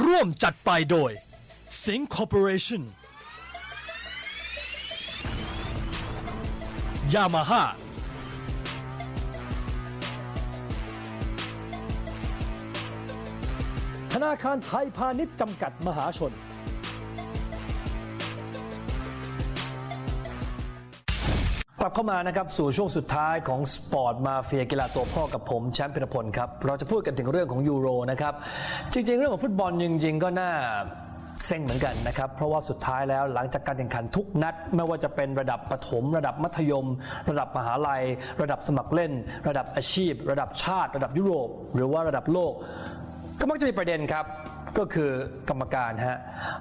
ร่วมจัดไปโดย Sing Corporation Yamaha ธนาคารไทยพาณิชย์จำกัดมหาชน กลับเข้ามานะครับสู่ช่วงสุดท้ายของสปอร์ตมาเฟียกีฬาตัวพ่อกับผมแชมป์พิรพลครับ เราจะพูดกันถึงเรื่องของยูโรนะครับจริง ๆ เรื่องของฟุตบอลจริง ๆ ก็น่าเซ็งเหมือนกันนะครับ เพราะว่าสุดท้ายแล้วหลังจากการแข่งขันทุกนัด ไม่ว่าจะเป็นระดับประถม ระดับมัธยม ระดับมหาลัย ระดับสมัครเล่น ระดับอาชีพ ระดับชาติ ระดับยุโรป หรือว่าระดับโลก ก็มักจะมีประเด็นครับ ก็คือกรรมการฮะ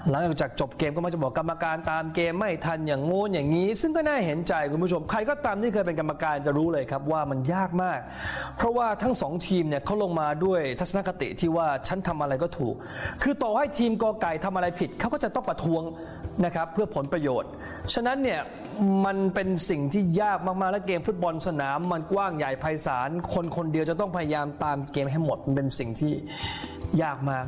หลังจากจบเกมก็มักจะบอกกรรมการตามเกมไม่ทันอย่างงู้นอย่างนี้ ซึ่งก็น่าเห็นใจคุณผู้ชม ใครก็ตามที่เคยเป็นกรรมการจะรู้เลยครับว่ามันยากมาก เพราะว่าทั้งสองทีมเนี่ยเขาลงมาด้วยทัศนคติที่ว่าฉันทำอะไรก็ถูก คือต่อให้ทีมกอไก่ทำอะไรผิดเขาก็จะต้องประท้วงนะครับเพื่อผลประโยชน์ ฉะนั้นเนี่ยมันเป็นสิ่งที่ยากมากๆ และเกมฟุตบอลสนาม มันกว้างใหญ่ไพศาลคนคนเดียวจะต้องพยายามตามเกมให้หมดมันเป็นสิ่งที่ยากมาก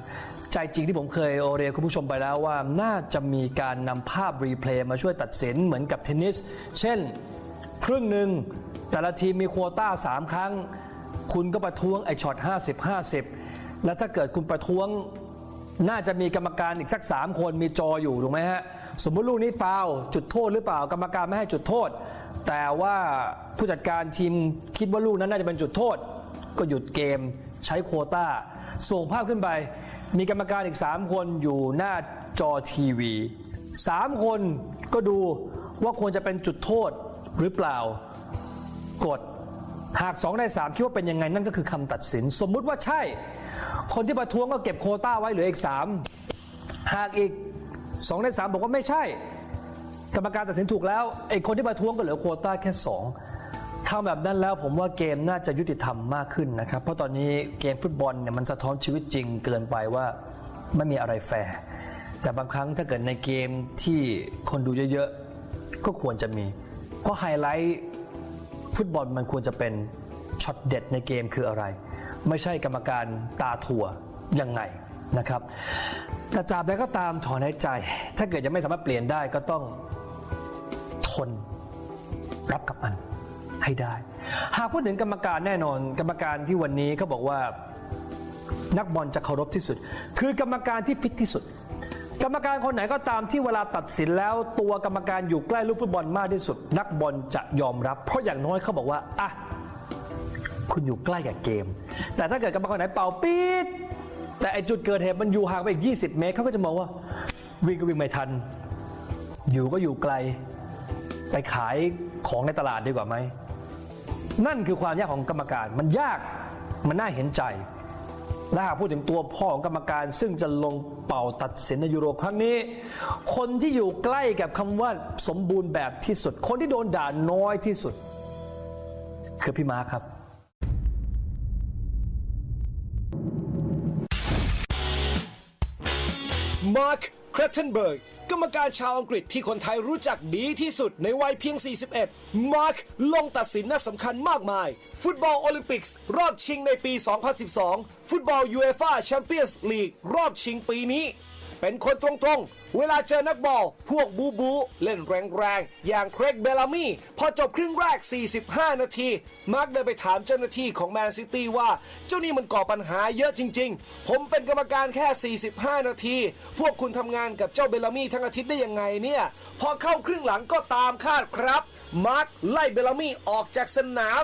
ใจจริงที่ผมเคยโอเรียคุณผู้ชมไปแล้วว่าน่าจะมีการนำภาพรีเพลย์มาช่วยตัดสินเหมือนกับเทนนิส เช่น ครึ่งหนึ่งแต่ละทีมมีควต้า 3 ครั้ง คุณก็ประท้วงไอช็อต 50 50 แล้วถ้าเกิดคุณประท้วงน่าจะมีกรรมการอีกสัก 3 คนมีจออยู่ถูกไหมฮะ สมมติลูกนี้ฟาวล์จุดโทษหรือเปล่ากรรมการไม่ให้จุดโทษ แต่ว่าผู้จัดการทีมคิดว่าลูกนั้นน่าจะเป็นจุดโทษ ก็หยุดเกมใช้โควต้าส่งภาพขึ้นไป มีกรรมการอีก 3 คนอยู่หน้าจอทีวี 3 คนก็ดูว่าควรจะเป็นจุดโทษหรือเปล่ากดหาก2ใน3คิดว่าเป็นยังไงนั่นก็คือคำตัดสิน สมมุติว่าใช่ คนที่ประท้วงก็เก็บโคต้าไว้เหลืออีก 3 หากอีก 2 ใน 3 บอกว่าไม่ใช่ กรรมการตัดสินถูกแล้วไอ้คนที่ประท้วงก็เหลือโคต้าแค่ 2 ทำแบบนั้นแล้วผมว่าเกมน่าจะยุติธรรมมากขึ้นนะครับ เพราะตอนนี้เกมฟุตบอลเนี่ยมันสะท้อนชีวิตจริงเกินไปว่าไม่มีอะไรแฟร์แต่บางครั้งถ้าเกิดในเกมที่คนดูเยอะๆ ก็ควรจะมี เพราะไฮไลท์ฟุตบอลมันควรจะเป็นช็อตเด็ดในเกมคืออะไร ไม่ใช่กรรมการตาถั่วยังไงนะครับแต่ตราบใดก็ตามถอนหายใจ ถ้าเกิดยังไม่สามารถเปลี่ยนได้ก็ต้องทนรับกับมัน ให้ได้ หากพูดถึงกรรมการแน่นอน กรรมการที่วันนี้เขาบอกว่านักบอลจะเคารพที่สุด คือกรรมการที่ฟิตที่สุด กรรมการคนไหนก็ตามที่เวลาตัดสินแล้วตัวกรรมการอยู่ใกล้ลูกฟุตบอลมากที่สุด นักบอลจะยอมรับ เพราะอย่างน้อยเขาบอกว่าอะคุณอยู่ใกล้กับเกม แต่ถ้าเกิดกรรมการไหนเป่าปี๊ดแต่ไอจุดเกิดเหตุมันอยู่ห่างไปอีก 20 เมตรเขาก็จะมองว่าวิ่งก็วิ่งไม่ทัน อยู่ก็อยู่ไกล ไปขายของในตลาดดีกว่าไหม นั่นคือความยากของกรรมการ มันยากมันน่าเห็นใจและหากพูดถึงตัวพ่อของกรรมการ ซึ่งจะลงเป่าตัดสินในยูโรครั้งนี้ คนที่อยู่ใกล้กับคำว่าสมบูรณ์แบบที่สุด คนที่โดนด่าน้อยที่สุด คือพี่มาร์คครับ มาร์คครตเทนเบิร์ก กรรมการชาวอังกฤษที่คนไทยรู้จักดีที่สุดในวัยเพียง 41 มาร์ค ลงตัดสินนัดสำคัญมากมาย ฟุตบอลโอลิมปิกส์รอบชิงในปี 2012 ฟุตบอลยูเอฟ่าแชมเปี้ยนส์ลีกรอบชิงปีนี้ เป็นคนตรงๆ เวลาเจอนักบอล พวกบูบูเล่นแรงๆ อย่างเครกเบลามี่ พอจบครึ่งแรก 45 นาที มาร์กเดินไปถามเจ้าหน้าที่ของแมนซิตี้ว่า เจ้านี่มันก่อปัญหาเยอะจริงๆ ผมเป็นกรรมการแค่ 45 นาที พวกคุณทำงานกับเจ้าเบลามี่ทั้งอาทิตย์ได้ยังไงเนี่ย พอเข้าครึ่งหลังก็ตามคาดครับ มาร์กไล่เบลลามี่ออกจากสนาม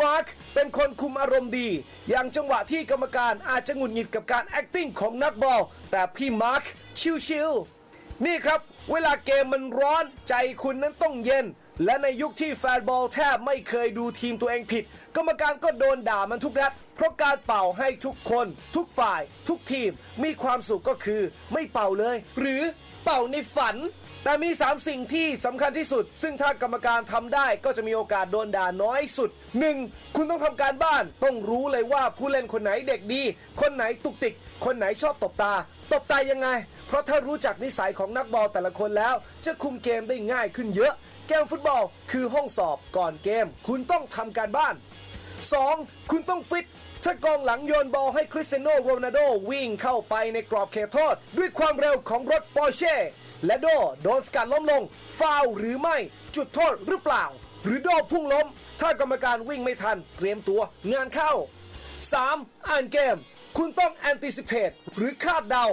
มาร์คเป็นคนคุมอารมณ์ดี อย่างจังหวะที่กรรมการอาจจะหงุดหงิดกับการ acting ของนักบอล แต่พี่มาร์คชิลๆ นี่ครับ เวลาเกมมันร้อนใจคุณนั้นต้องเย็น และในยุคที่แฟนบอลแทบไม่เคยดูทีมตัวเองผิด กรรมการก็โดนด่ามันทุกนัด เพราะการเป่าให้ทุกคน ทุกฝ่าย ทุกทีมมีความสุขก็คือ ไม่เป่าเลย หรือเป่าในฝัน แต่มี 3 สิ่งที่สำคัญที่สุด ซึ่งถ้ากรรมการทำได้ก็จะมีโอกาสโดนด่าน้อยสุด 1. คุณต้องทำการบ้าน ต้องรู้เลยว่าผู้เล่นคนไหนเด็กดี คนไหนตุกติก คนไหนชอบตบตา ตบตายังไง เพราะถ้ารู้จักนิสัยของนักบอลแต่ละคนแล้ว จะคุมเกมได้ง่ายขึ้นเยอะ เกมฟุตบอลคือห้องสอบก่อนเกม คุณต้องทำการบ้าน 2. คุณต้องฟิต ถ้ากองหลังโยนบอลให้คริสเตียโนโรนัลโดวิ่งเข้าไปในกรอบเขตโทษ ด้วยความเร็วของรถปอร์เช่ และโดโดนสกัดล้มลงฟาวหรือไม่ จุดโทษหรือเปล่า หรือโดพุ่งล้ม ถ้ากรรมการวิ่งไม่ทัน เตรียมตัวงานเข้า 3. อ่านเกม คุณต้อง anticipate หรือคาดเดา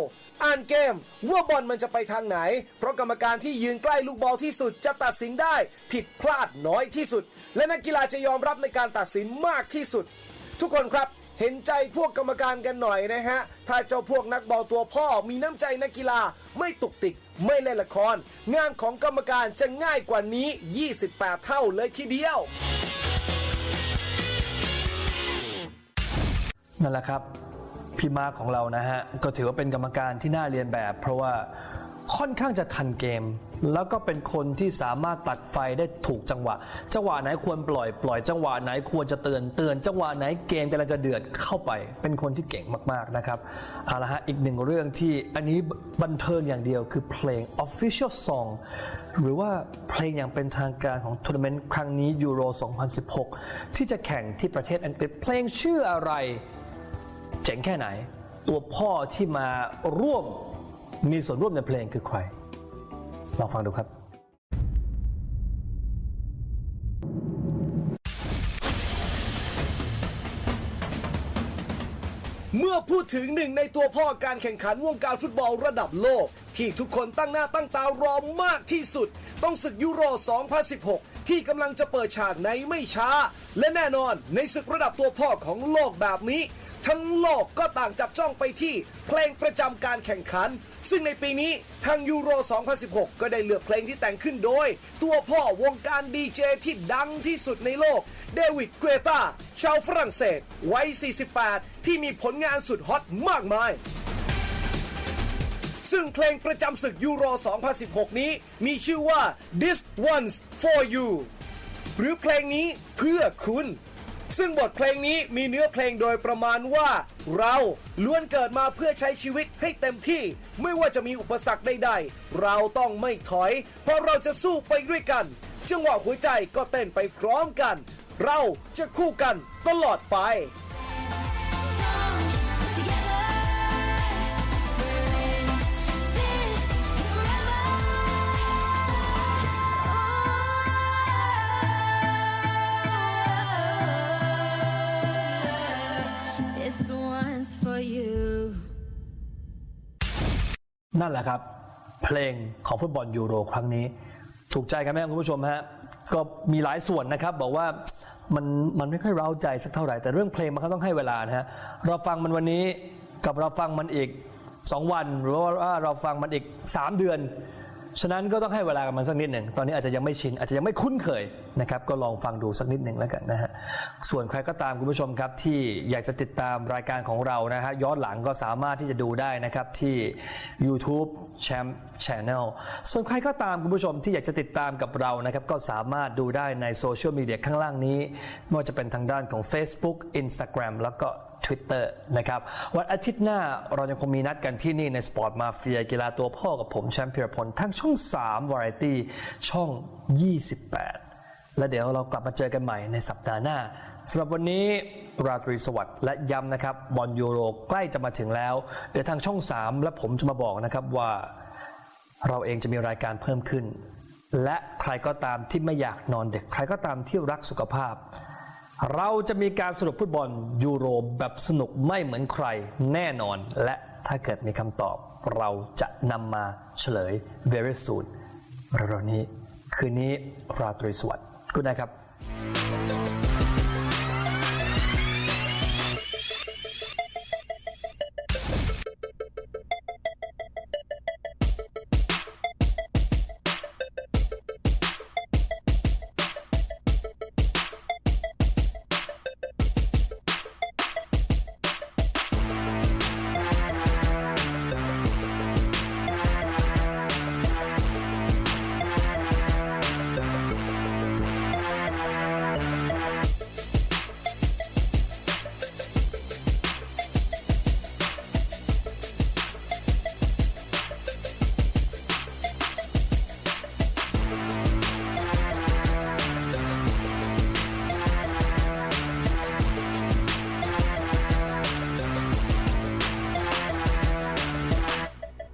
อ่านเกม ว่าบอลมันจะไปทางไหน เพราะกรรมการที่ยืนใกล้ลูกบอลที่สุดจะตัดสินได้ ผิดพลาดน้อยที่สุด และนักกีฬาจะยอมรับในการตัดสินมากที่สุด ทุกคนครับเห็นใจพวกกรรมการกันหน่อยนะฮะ ถ้าเจ้าพวกนักบอลตัวพ่อมีน้ำใจนักกีฬาไม่ตุกติก ไม่เล่นละคร งานของกรรมการจะง่ายกว่านี้ 28 เท่าเลยทีเดียวนั่นแหละครับพี่มาของเรานะฮะ ก็ถือว่าเป็นกรรมการที่น่าเรียนแบบ เพราะว่าค่อนข้างจะทันเกม แล้วก็เป็นคนที่สามารถตัดไฟได้ถูกจังหวะ จังหวะไหนควรปล่อยปล่อยจังหวะไหนควรจะเตือนเตือน จังหวะไหนเกมกำลังจะเดือดเข้าไป เป็นคนที่เก่งมากๆนะครับเอาละฮะอีกหนึ่งเรื่องที่อันนี้บันเทิงอย่างเดียวคือเพลง Official Song หรือว่าเพลงอย่างเป็นทางการของทัวร์นาเมนต์ครั้งนี้ยูโร 2016 ที่จะแข่งที่ประเทศอังกฤษเพลงชื่ออะไร เจ๋งแค่ไหน ตัวพ่อที่มาร่วมมีส่วนร่วมในเพลงคือใคร ลองฟังดูครับ เมื่อพูดถึงหนึ่งในตัวพ่อการแข่งขันวงการฟุตบอลระดับโลก ที่ทุกคนตั้งหน้าตั้งตารอมากที่สุด ต้องศึกยูโร 2016 ที่กำลังจะเปิดฉากในไม่ช้า และแน่นอนในศึกระดับตัวพ่อของโลกแบบนี้ ทั้งโลกก็ต่างจับจ้องไปที่เพลงประจำการแข่งขัน ซึ่งในปีนี้ทางยูโร 2016 ก็ได้เลือกเพลงที่แต่งขึ้นโดย ตัวพ่อวงการดีเจที่ดังที่สุดในโลก เดวิดเกรตาชาวฝรั่งเศสวัย 48 ที่มีผลงานสุดฮอตมากมายซึ่งเพลงประจำศึกยูโร 2016 นี้มีชื่อว่า This One's for You หรือเพลงนี้เพื่อคุณ ซึ่งบทเพลงนี้มีเนื้อเพลงโดยประมาณว่า เราล้วนเกิดมาเพื่อใช้ชีวิตให้เต็มที่ ไม่ว่าจะมีอุปสรรคใดๆ เราต้องไม่ถอย เพราะเราจะสู้ไปด้วยกัน จังหวะหัวใจก็เต้นไปพร้อมกัน เราจะคู่กันตลอดไป นั่นแหละครับ เพลงของฟุตบอลยูโรครั้งนี้ ถูกใจกันไหมครับคุณผู้ชมฮะก็มีหลายส่วนนะครับบอกว่ามันมันไม่ค่อยเร้าใจสักเท่าไหร่แต่เรื่องเพลงมันก็ต้องให้เวลานะฮะเราฟังมันวันนี้กับเราฟังมันอีก 2 วัน หรือว่าเราฟังมันอีก 3 เดือน ฉะนั้นก็ต้องให้เวลากับมันสักนิดหนึ่ง ตอนนี้อาจจะยังไม่ชิน อาจจะยังไม่คุ้นเคยนะครับ ก็ลองฟังดูสักนิดหนึ่งแล้วกันนะฮะ ส่วนใครก็ตามคุณผู้ชมครับที่อยากจะติดตามรายการของเรานะฮะย้อนหลังก็สามารถที่จะดูได้นะครับที่ YouTube Champ Channel ส่วนใครก็ตามคุณผู้ชมที่อยากจะติดตามกับเรานะครับก็สามารถดูได้ในโซเชียลมีเดียข้างล่างนี้ไม่ว่าจะเป็นทางด้านของ Facebook Instagram แล้วก็ Twitter นะครับวันอาทิตย์หน้าเรายังคงมีนัดกันที่นี่ใน Sport Mafia กีฬาตัวพ่อกับผมแชมป์พีรพลทั้งช่อง 3 Variety ช่อง 28 และเดี๋ยวเรากลับมาเจอกันใหม่ในสัปดาห์หน้าสำหรับวันนี้ราตรีสวัสดิ์และย้ำนะครับบอลยูโรใกล้จะมาถึงแล้ว เดี๋ยวทางช่อง 3 และผมจะมาบอกนะครับว่าเราเองจะมีรายการเพิ่มขึ้น และใครก็ตามที่ไม่อยากนอนเดึกใครก็ตามที่รักสุขภาพ เราจะมีการสรุปฟุตบอลยูโรแบบสนุกไม่เหมือนใครแน่นอน และถ้าเกิดมีคำตอบ เราจะนำมาเฉลย very soon เร็วๆนี้ คืนนี้ราตรีสวัสดิ์กุณนะครับ